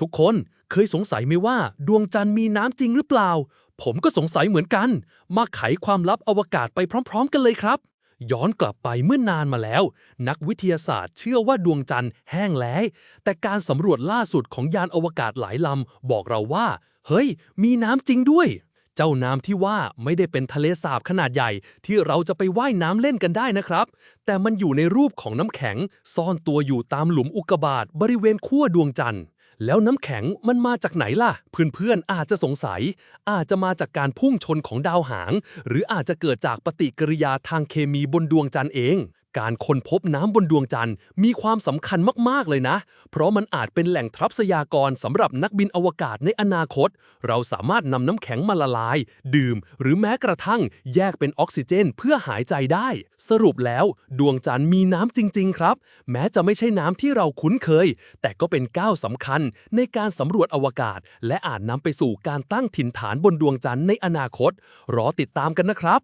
ทุกคนเคยสงสัยไหมว่า ดวงจันทร์มีน้ำจริงหรือเปล่า ผมก็สงสัยเหมือนกัน มาไขความลับอวกาศไปพร้อม ๆ กันเลยครับ ย้อนกลับไปเมื่อนานมาแล้ว นักวิทยาศาสตร์เชื่อว่าดวงจันทร์แห้งแล้งแต่การสำรวจล่าสุดของยานอวกาศหลายลำบอกเราว่า เฮ้ย มีน้ำจริงด้วย เจ้าน้ำที่ว่าไม่ได้เป็นทะเลสาบขนาดใหญ่ ที่เราจะไปว่ายน้ำเล่นกันได้นะครับ แต่มันอยู่ในรูปของน้ำแข็ง ซ่อนตัวอยู่ตามหลุมอุกกาบาตบริเวณขั้วดวงจันทร์ แล้วน้ำแข็งมันมาจากไหนล่ะ เพื่อนๆอาจจะสงสัย อาจจะมาจากการพุ่งชนของดาวหาง หรืออาจจะเกิดจากปฏิกิริยาทางเคมีบนดวงจันทร์เอง การค้นพบน้ำบนดวงจันทร์มีความสำคัญมาก ๆ เลยนะ เพราะมันอาจเป็นแหล่งทรัพยากรสำหรับนักบินอวกาศในอนาคต เราสามารถนำน้ำแข็งมาละลาย ดื่ม หรือแม้กระทั่งแยกเป็นออกซิเจนเพื่อหายใจได้ สรุปแล้ว ดวงจันทร์มีน้ำจริง ๆ ครับ แม้จะไม่ใช่น้ำที่เราคุ้นเคย แต่ก็เป็นก้าวสำคัญในการสำรวจอวกาศ และอาจนำไปสู่การตั้งถิ่นฐานบนดวงจันทร์ในอนาคต รอติดตามกันนะครับ